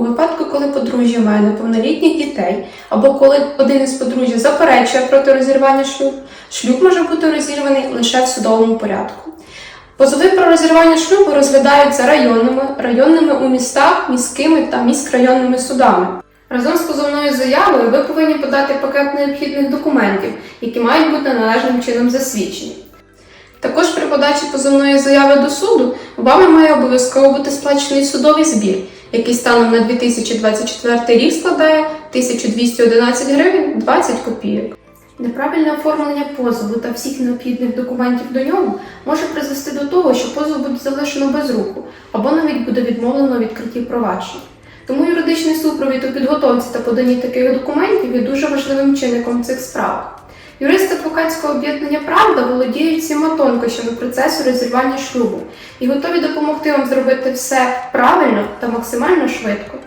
У випадку, коли подружжя має неповнолітніх дітей, або коли один із подружжя заперечує проти розірвання шлюбу, шлюб може бути розірваний лише в судовому порядку. Позови про розірвання шлюбу розглядаються районними, районними у містах, міськими та міськрайонними судами. Разом з позовною заявою ви повинні подати пакет необхідних документів, які мають бути належним чином засвідчені. Також при подачі позовної заяви до суду вами має обов'язково бути сплачений судовий збір, який станом на 2024 рік складає 1211 гривень 20 копійок. Неправильне оформлення позову та всіх необхідних документів до нього може призвести до того, що позов буде залишено без руху або навіть буде відмовлено відкритті провадження. Тому юридичний супровід у підготовці та поданні таких документів є дуже важливим чинником цих справах. Юристи адвокатського об'єднання Правда володіють всіма тонкощами процесу розірвання шлюбу і готові допомогти вам зробити все правильно та максимально швидко.